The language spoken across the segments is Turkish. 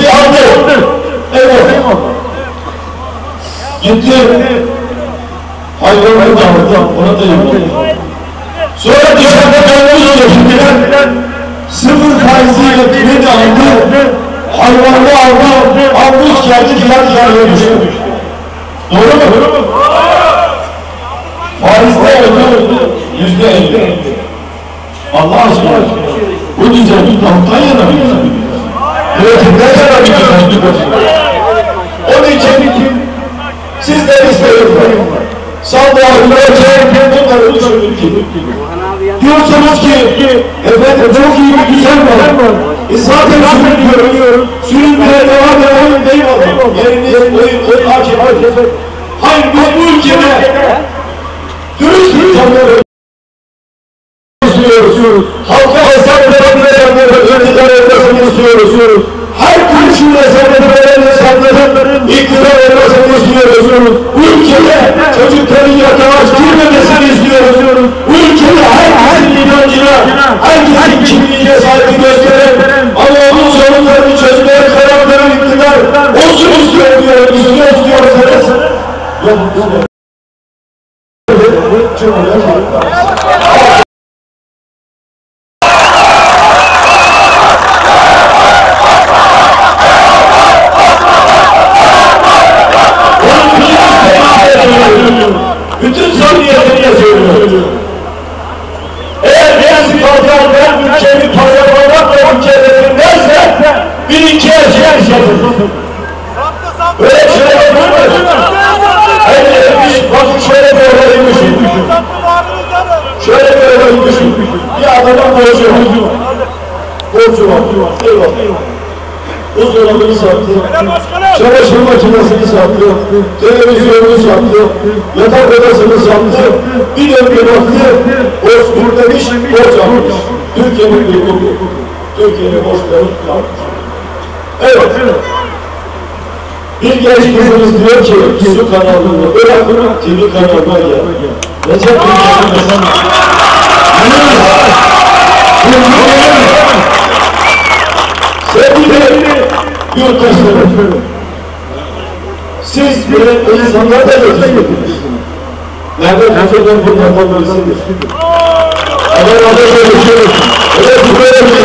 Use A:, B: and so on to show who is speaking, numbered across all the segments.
A: Gitti aldı. Evet. Gitti. Hayvanı da aldı. Ona da yapıldı. Sonra dışarıda kalmış oldu şimdiden. Sıfır faiziyle birini de aldı. Hayvanı aldı. Almış geldi diğer dışarıya düştü. Doğru mu? Doğru? Faizde ödü yüzde elli. Allah aşkına bu düzeni tahtayı bir düzenlik Onun için sizden istiyorum. Sağlığa üretecek bunları düşünün ki. Diyorsunuz ki efendim çok iyi bir düzen var. E zaten sürünüyoruz. Sürünmeye devam edelim mi? Yeriniz oyun oyun hakim hakim. Hayır biz bu ülkede dürüst insanları istiyoruz. Halka hesap verebilenleri iktidar etmesini istiyoruz. Her kuruşun hesabını veren insanların iktidar etmesini istiyoruz. Bu ülkede çocukların yatağa girmemesini istiyoruz. Bu ülkede herkesin inancına, herkesin kimliğine saygı gösteren ama onun sorunlarını çözmeye karar veren iktidar olsun istiyor diyor, istiyor istiyorsanız. Yok, yok. Bütün Adamın borcu var. Borcu var. Eyvallah. Buzdolabını sattı. Çamaşır makinesini sattı. Televizyonunu sattı. Yatak odasını sattı. Bir döngü baktı. Borç dur demiş, borç almış. Türkiye'nin bir bu. Türkiye'nin borçları almış. Evet. Bir genç kızımız diyor ki, su kanalında, Irak'ın TV kanalına gel. Recep Tayyip Erdoğan. Sevgili yurttaşlarım, siz böyle insanlar da yetiştirdiniz. Nerede kaçırdan bundan olmalısınız? Ama orada görüşürüz. Evet, böyle bir şey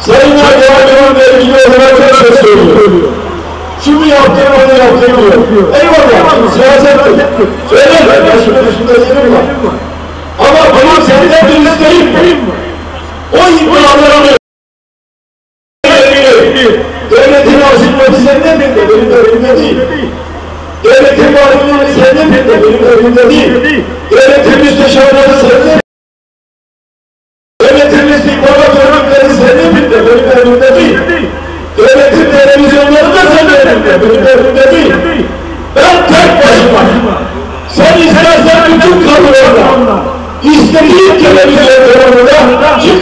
A: Sayın Erdoğan'ın vergili olarak şey söylüyor. Şunu yaptım, onu yaptım diyor. Eyvallah, siyaset Söyle, ben şurada şurada yerim var. Ama benim senden bir isteğim o iddialarını devletin arşivleri senden de benim elimde değil. Devletin varlığını senden de benim elimde değil. Devletin müsteşarları senden Devletin istihbarat örgütleri senden de benim elimde değil. Devletin televizyonları da senden elimde benim elimde değil. Ben tek başıma. Sen istersen bütün kadrolarla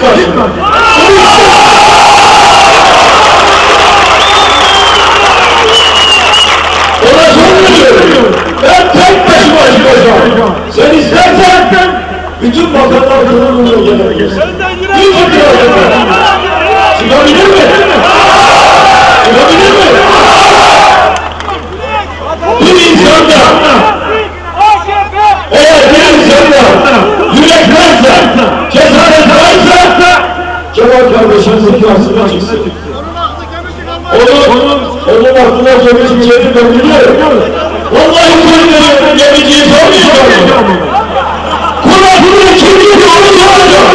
A: Karşıma. Ona sormuyorum. Ben tek başıma çıkacağım. Sen istersen bütün bakanlar kuruluna gelebilirsin. Bir bakıyorum. Çıkabilir mi? Çıkabilir mi? Bir insanda eğer bir insanda Kemal kardeşimizin karşısına çıksın. Onun, onun aklına geleceğini ben biliyorum. Vallahi söylüyorum, geleceği sormayacağım. Kulakını kimliği onu soracağım.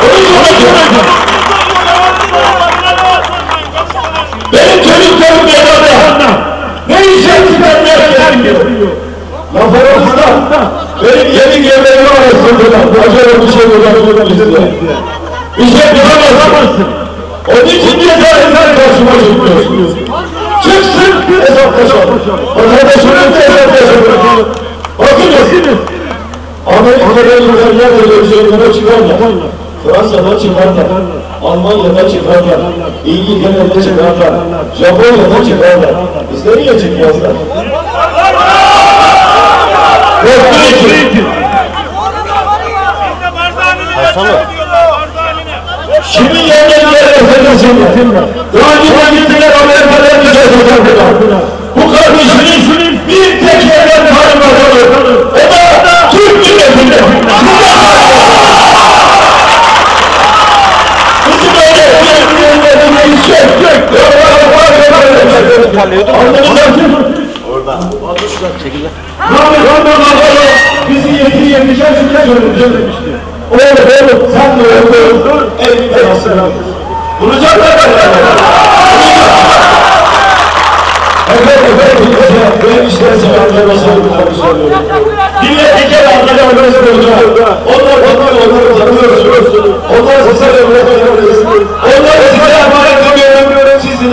A: Kulakını soracağım. Benim çocuklarım yanında. Ne iş yaptılar diyor. Laf arasında benim yeni yemeğimi arasında acaba bir şey bulamadım bize. Bir şey bulamazsın. Onun için cesaretten karşıma çıkıyorsun. Çıksın hesaplaşalım. Vatandaşının hesaplaşalım. Bakınız. Amerika'da yukarıya televizyonlara çıkarlar. Fransa'da çıkarlar. Almanya'da çıkarlar. İngiltere'de çıkarlar. Japonya'da çıkarlar. Biz nereye çıkmazlar? Korktuğu için. Kimin yerine gelir getirsinler. Rakibe gittiler Amerika'da bize tutardılar. Bu kardeşinin Oğlum oğlum sen de öldür, elinde nasıl Vuracaklar Efendim efendim ben istersen anlamasını söylüyorum. Dinle bir kere anlayamayız burada. Onlar onlar onlar tanıyorsunuz. Onlar size öğretmeniyorsunuz. Onlar size emanet ediyorum. Sizin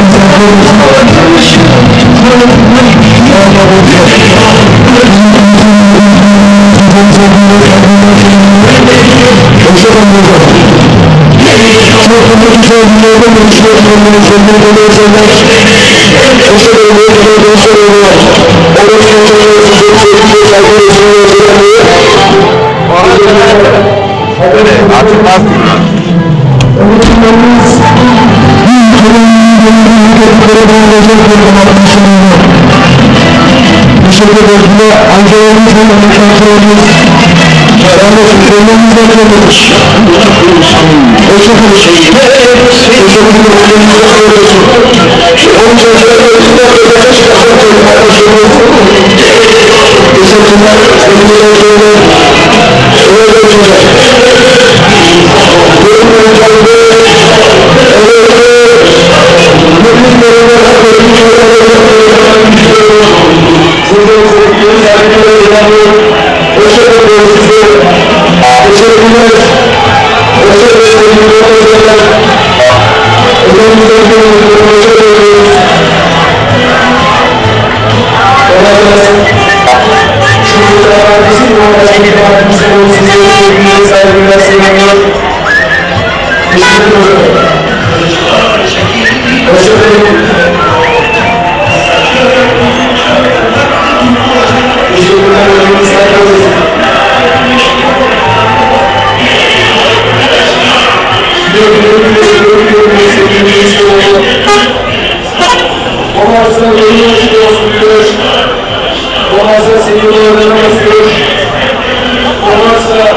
A: Allah'ın Çok daha güzel bir şeyler geliştiriyorlar. Allah'a şöyle sizin sorumluluğunuz sana gelmesine
B: Artık bastı.
C: Teşekkür ederim. Ankara'mız ve Ankara'mız Yalnız önümüzde kalmış. Teşekkür ederim. Teşekkür ederim. Onca şeylerinde ödeme çıkartmak kardeşimiz. Teşekkürler. Teşekkürler. Öyle olacak. Benim öncelikle evet, müminlerine hak Sizin sevgili saygılarına inanıyorum. Teşekkür ederim size. Teşekkürler. Teşekkür ederim. Teşekkürler. Elimizden yeni nasıl olsundur. Olmazsa seviyorlar nasıl. Olmazsa